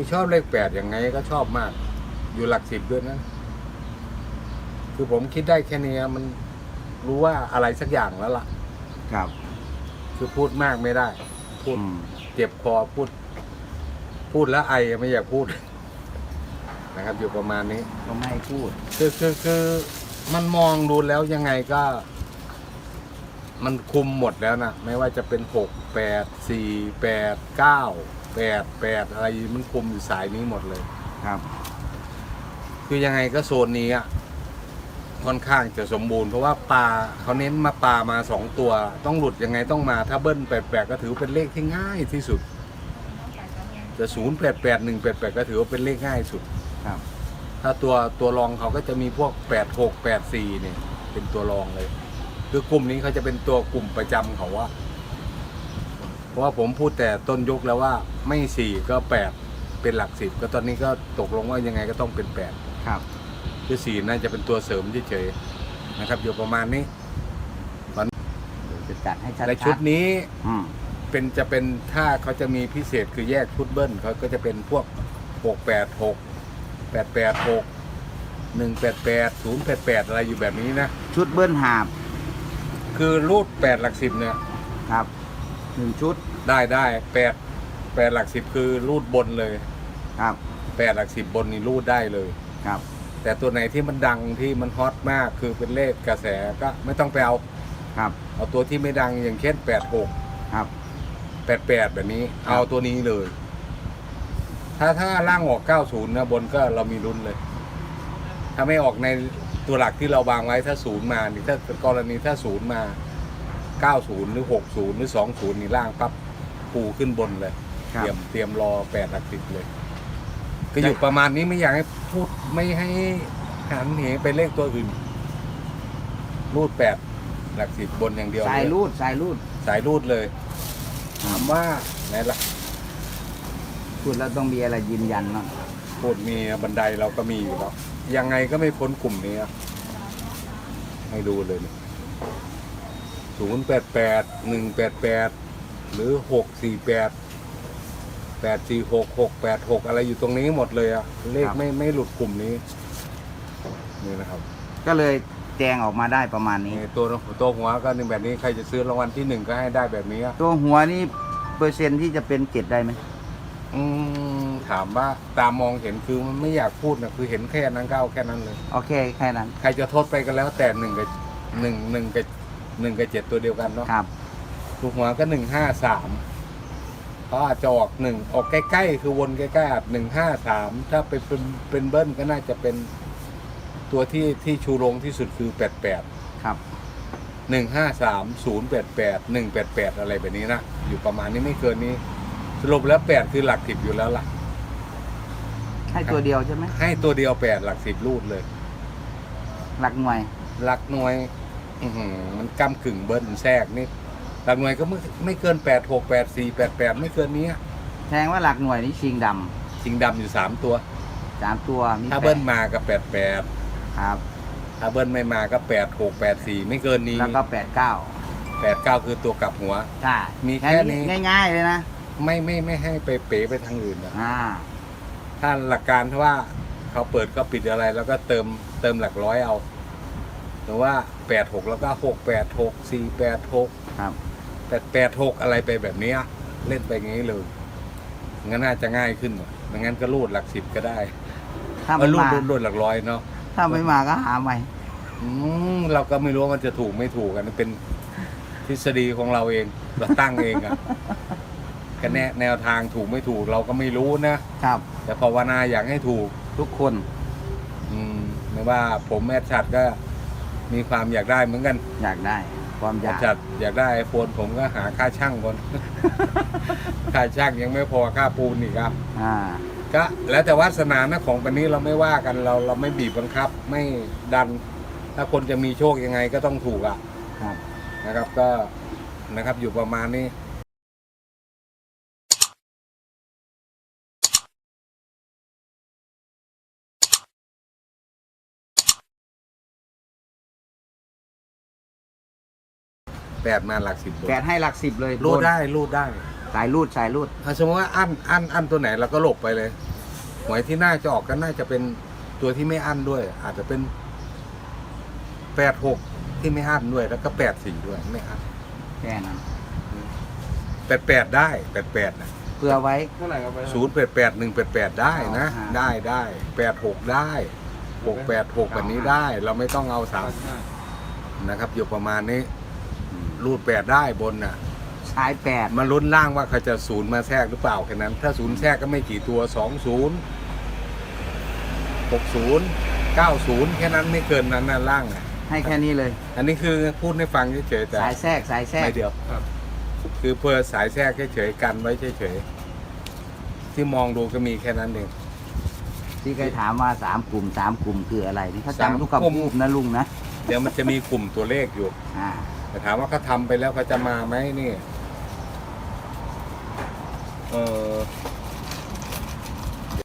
คือชอบเลขแปดยังไงก็ชอบมาก อยู่หลักสิบด้วยนะ คือผมคิดได้แค่นี้มันรู้ว่าอะไรสักอย่างแล้วล่ะ ครับ คือพูดมากไม่ได้ พูดอืม เจ็บคอพูด พูดแล้วไอไม่อยากพูด นะครับ อยู่ประมาณนี้ ก็ไม่ให้พูด คือคือคือมันมองดูแล้วยังไงก็ มันคุมหมดแล้วนะ ไม่ว่าจะเป็นหกแปดสี่แปดเก้า แปดแปดอะไรมันคุมอยู่สายนี้หมดเลย ครับ คือยังไงก็โซนนี้อะค่อนข้างจะสมบูรณ์เพราะว่าปลาเขาเน้นมาปลามาสองตัว ต้องหลุดยังไงต้องมาถ้าเบิ้ลแปดแปดก็ถือเป็นเลขที่ง่ายที่สุด จะศูนย์แปดแปดหนึ่งแปดแปดก็ถือว่าเป็นเลขง่ายสุด ครับ ถ้าตัวตัวรองเขาก็จะมีพวกแปดหกแปดสี่เนี่ย เป็นตัวรองเลย คือกลุ่มนี้เขาจะเป็นตัวกลุ่มประจำเขาว่า เพราะว่าผมพูดแต่ต้นยกแล้วว่า ไม่สี่ก็แปดเป็นหลักสิบก็ตอนนี้ก็ตกลงว่ายังไงก็ต้องเป็นแปดครับคือสี่น่าจะเป็นตัวเสริมเฉยๆนะครับ อยู่ประมาณนี้เดี๋ยวจะจัดให้ชัดๆในชุดนี้อืมเป็นจะเป็นถ้าเขาจะมีพิเศษคือแยกชุดเบิ้ลเขาก็จะเป็นพวกหกแปดหกแปดแปดหกหนึ่งแปดแปดศูนย์แปดแปดอะไรอยู่แบบนี้นะ ชุดเบิ้ลหาบ คือรูดแปดหลักสิบเนี่ย ครับหนึ่งชุดได้ได้แปด แปดหลักสิบคือรูดบนเลยครับแปดหลักสิบบนนี่รูดได้เลย ครับ แต่ตัวไหนที่มันดังที่มันฮอตมากคือเป็นเลขกระแสก็ไม่ต้องไปเอาครับเอาตัวที่ไม่ดังอย่างเช่นแปดหกครับแปดแปดแบบนี้ครับเอาตัวนี้เลย ถ้าถ้าล่างออกเก้าศูนย์นะบนก็เรามีลุ้นเลย ถ้าไม่ออกในตัวหลักที่เราวางไว้ถ้าศูนย์มานี่ถ้ากรณีถ้าศูนย์มาเก้าศูนย์หรือหกศูนย์หรือสองศูนย์นี่ล่างปั๊บปูขึ้นบนเลยครั เตบรียมเตรียมรอแปดหลักสิบเลย ก็อยู่ประมาณนี้ไม่อยากให้พูดไม่ให้หันเหไปเลขตัวอื่น รูดแปดหลักสิบบนอย่างเดียวสายเลยรูดสายรูดสายรูดเลย ถามว่าไหนล่ะพูดแล้วต้องมีอะไรยืนยันเนาะพูดมีบันไดเราก็มีอยู่แล้วยังไงก็ไม่พ้นกลุ่มนี้อะให้ดูเลยศูนย์แปดแปดหนึ่งแปดแปดหรือหกสี่แปด แปดสี่หกหกแปดหกอะไรอยู่ตรงนี้หมดเลยอะเลขไม่ไม่หลุดกลุ่มนี้ นี่นะครับก็เลยแจงออกมาได้ประมาณนี้ นี่ตัวตัวหัวก็หนึ่งแบบนี้ใครจะซื้อรางวัลที่หนึ่งก็ให้ได้แบบนี้อะตัวหัวนี่เปอร์เซ็นต์ที่จะเป็นเจ็ดได้ไหมอืมถามว่าตามมองเห็นคือมันไม่อยากพูดนะคือเห็นแค่นั้นก็เอาแค่นั้นเลย โอเคแค่นั้นใครจะโทษไปกันแล้วแต่หนึ่งกับหนึ่งหนึ่งกับหนึ่งกับเจ็ดตัวเดียวกันเนาะครับ ถูกหัวก็หนึ่งห้าสาม เพราะอาจจะออกหนึ่งออกใกล้ๆ คือวนใกล้ๆอาจหนึ่งห้าสามถ้าเป็นเป็นเป็นเบิ้ลก็น่าจะเป็นตัวที่ที่ชูโรงที่สุดคือแปดแปดครับ หนึ่งห้าสามศูนย์แปดแปดหนึ่งแปดแปดอะไรแบบนี้นะอยู่ประมาณนี้ไม่เกินนี้ สรุปแล้วแปดคือหลักสิบอยู่แล้วล่ะให้ตัวเดียวใช่ไหมให้ตัวเดียวแปดหลักสิบรูดเลย หลักหน่วย หลักหน่วย อื้อหือมันก้ากึ่งเบิ้ลแทรกนี่ หลักหน่วยก็ไม่ไม่เกินแปดหกแปดสี่แปดแปดไม่เกินนี้อะแทงว่าหลักหน่วยนี่ชิงดำชิงดำอยู่สามตัวสามตัวมีถ้าแปเบิ้ดลมาก็แปดแปดครับ ถ้าเบิ้ลไม่มาก็แปดหกแปดสี่ไม่เกินนี้แล้วก็แปดเก้าแปดเก้าคือตัวกลับหัว ใช่มีแค่นี้ ง่าย ๆ เลยนะ ไม่ไม่ไม่ให้ไปเป๋ไปทางอื่นนะอ่า ถ้าหลักการที่ว่าเขาเปิดก็ปิดอะไร แล้วก็เติมเติมหลักร้อยเอา หรือว่าแปดหกแล้วก็หกแปดหกสี่แปดหกครับ แปดแปดหกอะไรไปแบบเนี้ยเล่นไปอย่างนี้เลยงั้นน่าจะง่ายขึ้นหน่อยไม่งั้นก็รูดหลักสิบก็ได้ถ้าเอไม่อรูดมารูดรูดหลักร้อยเนาะถ้าไม่มาก็หาใหม่อืมเราก็ไม่รู้ว่ามันจะถูกไม่ถูกกันมันเป็นทฤษฎีของเราเองเราตั้งเองอะก็แนแนวทางถูกไม่ถูกเราก็ไม่รู้นะครับ แต่ภาวนาอยากให้ถูก ทุกคน อืมไม่ว่าผมแอดชัดก็มีความอยากได้เหมือนกันอยากได้ ความอแอดยากชัดอยากได้ไอโฟนผมก็หาค่าช่างก่อน ค่าช่างยังไม่พอค่าปูนอีกครับ อ่า ก็แล้วแต่วาสนานะของปันนี้เราไม่ว่ากันเราเราไม่บีบบังคับ ไม่ดัน ถ้าคนจะมีโชคยังไงก็ต้องถูกอะครับ นะครับก็นะครับอยู่ประมาณนี้ แปดมาหลักสิบแปดให้หลักสิบเลยรูดบนได้รูดได้สายรูดสายรูดถ้าสมมติว่าอันอันอันตัวไหนเราก็หลบไปเลยหวยที่น่าจะออกก็น่าจะเป็นตัวที่ไม่อั้นด้วย อาจจะเป็นแปดหกที่ไม่อั้นด้วย แล้วก็แปดสี่ด้วยไม่อั้นแค่นั้นแปดแปดได้แปดแปดนะเพื่อไว้เท่าไหร่ครับไปศูนย์แปดแปดหนึ่งแปดแปดได้นะอ๋อฮะได้ได้แปดหกได้หกแปดหกแบบนี้ได้ เราไม่ต้องเอาสามนะครับ อยู่ประมาณนี้ รูดแปดได้บนน่ะใช้แปดมาลุ้นล่างว่าเขาจะศูนย์มาแทรกหรือเปล่าแค่นั้น ถ้าศูนย์แทรกก็ไม่กี่ตัวสองศูนย์หกศูนย์เก้าศูนย์แค่นั้นไม่เกินนั้นนะล่างอะ ให้แค่นี้เลย อันนี้คือพูดให้ฟังเฉยๆแต่สายแทรกสายแทรกไม่เดียวครับ คือเพื่อสายแทรกเฉยๆกันไว้เฉยๆที่มองดูก็มีแค่นั้นเอง ที่เคยถามว่าสามกลุ่มสามกลุ่มคืออะไรนี่เขาสามจำทุกกลุ่ม คำพูดนะลุงนะ เดี๋ยวมันจะมีกลุ่มตัวเลขอยู่ อ่า แต่ถามว่าเขาทำไปแล้วเขาจะมาไหมนี่ เออ